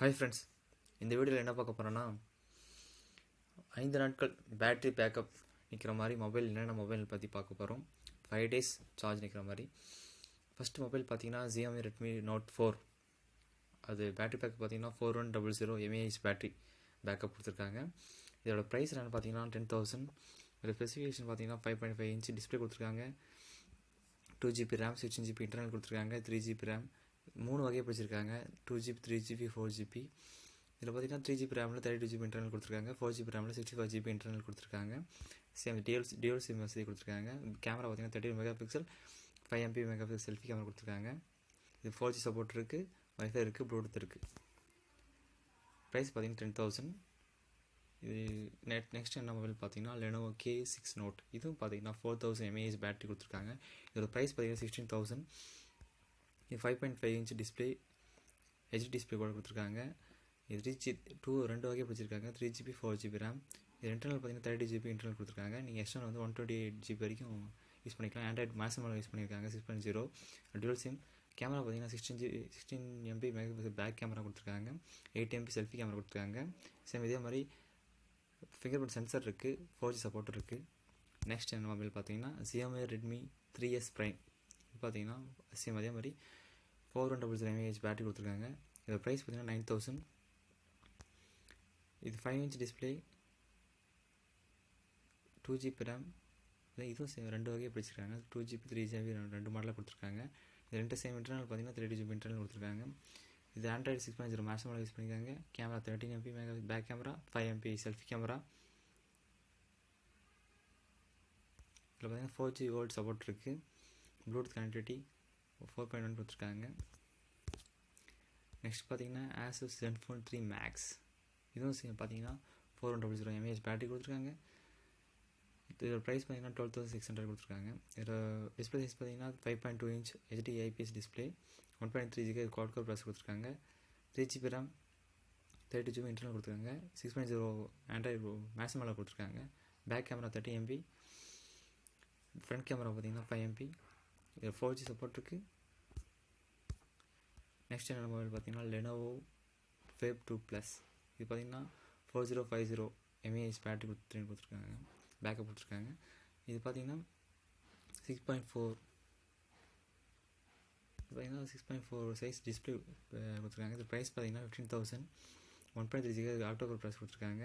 Hi friends இந்த வீடியோவில் என்ன பார்க்க போகிறோன்னா ஐந்து நாட்கள் பேட்ரி பேக்கப் நிற்கிற மாதிரி மொபைல் என்னென்ன மொபைல் பற்றி பார்க்க போகிறோம் ஃபைவ் டேஸ் சார்ஜ் நிற்கிற மாதிரி. ஃபஸ்ட்டு மொபைல் பார்த்தீங்கன்னா ஜியோமி ரெட்மி நோட் ஃபோர் அது பேட்ரி பேக்கப் பார்த்தீங்கன்னா four one double zero mAh battery backup கொடுத்துருக்காங்க. இதோட ப்ரைஸ் என்னென்னு பார்த்தீங்கன்னா டென் தௌசண்ட் இதோட ஸ்பெசிஃபிகேஷன் பார்த்தீங்கன்னா five point five inch display கொடுத்துருக்காங்க. Two GB RAM sixteen GB internal கொடுத்துருக்காங்க த்ரீ ஜிபி ரேம் மூணு வகையை பிடிச்சிருக்காங்க two GB three GB four GB இதில் பார்த்தீங்கன்னா த்ரீ ஜிபி ரேமில் தேர்ட்டி டூ ஜிபி இன்டர்னல் கொடுத்துருக்காங்க. ஃபோர் ஜிபி ரேமில் சிக்ஸ்டி ஃபைவ் ஜிபி இன்டர்னல் கொடுத்துருக்காங்க. சேம் டிஎல் டியூல் சிம் வசதி கொடுத்துருக்காங்க. கேமரா பார்த்தீங்கன்னா thirty mega pixel five MP mega pixel selfie camera கொடுத்துருக்காங்க. இது ஃபோர் ஜி சப்போர்ட் இருக்குது வைஃபை இருக்குது ப்ளூடூத் இருக்குது ப்ரைஸ் பார்த்தீங்கன்னா டென் தௌசண்ட் இது நெட் நெக்ஸ்ட் என்ன மொபைல் பார்த்தீங்கன்னா லெனோவோ கே சிக்ஸ் நோட் இதுவும் பார்த்தீங்கன்னா ஃபோர் தௌசண்ட் எம்ஏஹெச் பேட்டரி கொடுத்துருக்காங்க. இதோட ப்ரைஸ் பார்த்தீங்கன்னா சிக்ஸ்டீன் தௌசண்ட் இது five point five inch display HD display கூட கொடுத்துருக்காங்க. இது த்ரீ ஜி டூ ரெண்டு வகை பிடிச்சிருக்காங்க three GB four GB RAM இது இன்டர்னல் பார்த்தீங்கன்னா தேர்ட்டி ஜிபி இன்டர்னல் கொடுத்துருக்காங்க. நீங்கள் எக்ஸ்டர்னல் வந்து ஒன் டுவெண்ட்டி எயிட் ஜிபி வரைக்கும் யூஸ் பண்ணிக்கலாம். ஆண்ட்ராய்ட் மேக்ஸிமம் யூஸ் பண்ணியிருக்காங்க six point zero dual SIM camera பார்த்தீங்கன்னா sixteen G sixteen MP mega pixel back camera கொடுத்துருக்காங்க. எயிட் எம்பி செல்ஃபி கேமரா கொடுத்துருக்காங்க. சேம் இதே மாதிரி ஃபிங்கர் பிரிண்ட் சென்சர் இருக்குது ஃபோர் ஜி சப்போர்ட் இருக்குது நெக்ஸ்ட் என்ன மொபைல் பார்த்தீங்கன்னா Xiaomi Redmi three S prime பார்த்தீங்கன்னா சேம் அதே மாதிரி four one double zero mAh battery கொடுத்துருக்காங்க. இதோட ப்ரைஸ் பார்த்தீங்கன்னா நைன் தௌசண்ட் இது five inch display two GB RAM இதுவும் சேம் ரெண்டு வகையை பிடிச்சிருக்காங்க டூ ஜிபி த்ரீ ஜிபி ரெண்டு மாடலாக கொடுத்துருக்காங்க. இது ரெண்டு சேம் இன்டர்னல் பார்த்தீங்கன்னா த்ரீ ஜிபி இன்டர்னல் கொடுத்துருக்காங்க. இது Android six point zero maximum use பண்ணியிருக்காங்க. Camera thirteen MP mega back camera five MP selfie camera இதில் பார்த்தீங்கன்னா ஃபோர் ஜி வோல்ட் சப்போர்ட் இருக்குது Bluetooth connectivity four point one கொடுத்துருக்காங்க. நெக்ஸ்ட் பார்த்தீங்கன்னா Asus phone three max இதுவும் same பார்த்தீங்கன்னா four one double zero mAh battery கொடுத்துருக்காங்க. இதோட price பார்த்தீங்கன்னா டுவெல் தௌசண்ட் சிக்ஸ் ஹண்ட்ரட் கொடுத்துருக்காங்க. இதோட டிஸ்பிளே சைஸ் பார்த்தீங்கன்னா five point two inch HD IPS display one point three GB quad core plus கொடுத்துருக்காங்க. Three GB RAM thirty GB internal கொடுத்துருக்காங்க. Six point zero Android மேக்ஸிமலாக கொடுத்துருக்காங்க. Back camera thirty MP front camera பார்த்தீங்கன்னா five MP இதில் four G support இருக்குது next என்ன mobile பார்த்தீங்கன்னா Lenovo Fab two plus இது பார்த்தீங்கன்னா four zero five zero mAh battery கொடுத்துட்டு கொடுத்துருக்காங்க. பேக்கப் கொடுத்துருக்காங்க. இது பார்த்தீங்கன்னா சிக்ஸ் பாயிண்ட் ஃபோர் பார்த்தீங்கன்னா six point four size display கொடுத்துருக்காங்க. இது ப்ரைஸ் பார்த்தீங்கன்னா fifteen thousand one point three GB October price கொடுத்துருக்காங்க.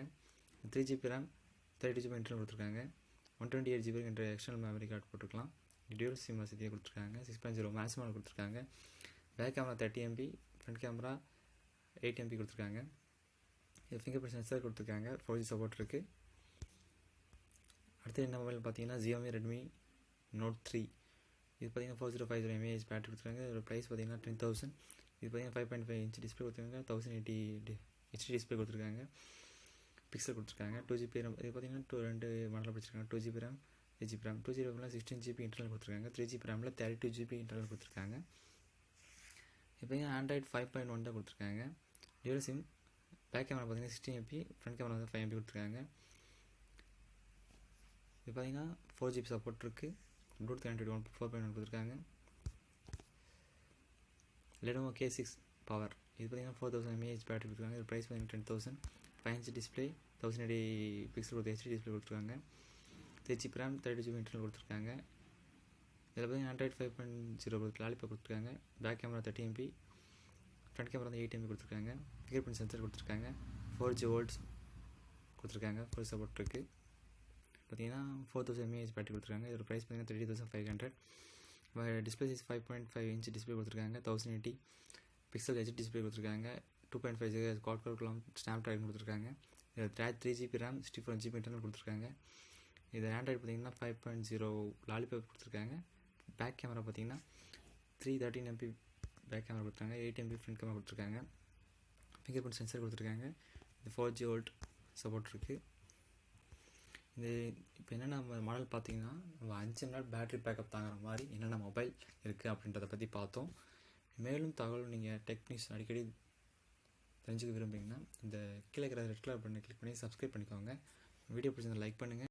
Three GB RAM thirty GB internal கொடுத்துருக்காங்க. ஒன் டுவெண்ட்டி எயிட் ஜிபி என்ற எக்ஸ்டர்னல் மெமரி கார்டு போட்டுக்கலாம் டியூல் சிம் வசதியை கொடுத்துருக்காங்க. சிக்ஸ் பாயிண்ட் ஜீரோ மேக்ஸிமம் கொடுத்துருக்காங்க. Back camera thirty MP front camera eight MP கொடுத்துருக்காங்க. இது finger print sensor கொடுத்துருக்காங்க. ஃபோர் ஜி சப்போர்ட் இருக்குது அடுத்து என்ன மொபைல் பார்த்தீங்கன்னா ஜியோமி ரெட்மி நோட் த்ரீ இது பார்த்தீங்கன்னா four zero five zero mAh battery கொடுத்துருக்காங்க. இதோட ப்ரைஸ் பார்த்தீங்கன்னா டென் தௌசண்ட் இது பார்த்தீங்கன்னா five point five inch display கொடுத்துருக்காங்க. தௌசண்ட் எயிட்டி ஹெச்டி டிஸ்பிளே கொடுத்துருக்காங்க. பிக்சல் கொடுத்துருக்காங்க. டூ ஜிபி ரேம் இது பார்த்தீங்கன்னா டூ ரெண்டு மாடலில் பிடிச்சிருக்காங்க. Two GB RAM three GB RAM two GB ரேமில் sixteen GB internal கொடுத்துருக்காங்க. த்ரீ ஜிபி ரேமில் தேர்ட்டி டூ ஜிபி இன்டர்னல் கொடுத்துருக்காங்க. இப்போ ஆண்ட்ராய்ட் ஃபைவ் பாயிண்ட் ஒன் தான் கொடுத்துருக்காங்க. டியூல் சிம் பேக் கேமரா பார்த்தீங்கன்னா சிக்ஸ்டீன் எம்பி ஃப்ரண்ட் கேமரா வந்து ஃபைவ் எம்பி கொடுத்துருக்காங்க. இப்போ பார்த்தீங்கன்னா ஃபோர் ஜிபி சப்போர்ட் இருக்குது Bluetooth connectivity one four point one கொடுத்துருக்காங்க. லெனோவோ கே சிக்ஸ் பவர் இது பார்த்தீங்கன்னா ஃபோர் தௌசண்ட் எம்ஏஹெச் பேட்டரி கொடுத்துருக்காங்க. இது ப்ரைஸ் பார்த்தீங்கன்னா ten thousand five inch display thousand eighty pixel கொடுத்து ஹெச்டி டிஸ்பிளே கொடுத்துருக்காங்க. Three GB RAM thirty GB internal கொடுத்துருக்காங்க. இதில் பார்த்தீங்கன்னா ஆண்ட்ராய்ட் ஃபைவ் பாயிண்ட் ஜீரோ கொடுத்து லாலிபாப் கொடுத்துருக்காங்க. Back camera thirty MP front camera வந்து எயிட் எம்பி கொடுத்துருக்காங்க. ஃபிங்கர் பிரிண்ட் சென்சர் கொடுத்துருக்காங்க. ஃபோர் ஜி வோல்ட்ஸ் கொடுத்துருக்காங்க. ஃபுல் சப்போர்ட் இருக்குது பார்த்தீங்கன்னா ஃபோர் தௌசண்ட் எம்ஏஹெச் பேட்டரி கொடுத்துருக்காங்க. இதோட ப்ரைஸ் பார்த்தீங்கன்னா three thousand five hundred display size five point five inch display கொடுத்துருக்காங்க. Thousand eighty pixel H display கொடுத்துருக்காங்க. Two point five giga quad கோர்க்குலாம் Snapdragon கொடுத்துருக்காங்க. Three GB RAM sixty four GB internal கொடுத்துருக்காங்க. இது Android பார்த்தீங்கன்னா five point zero Lollipop கொடுத்துருக்காங்க. Back camera பார்த்தீங்கன்னா three thirteen MP back camera கொடுத்துருக்காங்க. Eight MP front camera கொடுத்துருக்காங்க. Finger print sensor கொடுத்துருக்காங்க. இது ஃபோர் ஜி ஓல்ட் சப்போர்ட் இருக்குது இது இப்போ என்னென்ன மாடல் பார்த்தீங்கன்னா நம்ம அஞ்சு நாள் பேட்ரி பேக்கப் தாங்குற மாதிரி என்னென்ன மொபைல் இருக்குது அப்படின்றத பற்றி பார்த்தோம். மேலும் தகவல் நீங்கள் டெக்னிக்ஸ் அடிக்கடி தெரிஞ்சுக்க விரும்புகிறீங்கன்னா இந்த கீழே இருக்கிற ரெட் கலர் பண்ணி கிளிக் பண்ணி சப்ஸ்கிரைப் பண்ணிக்கோங்க. வீடியோ பிடிச்சிருந்தா லைக் பண்ணுங்கள்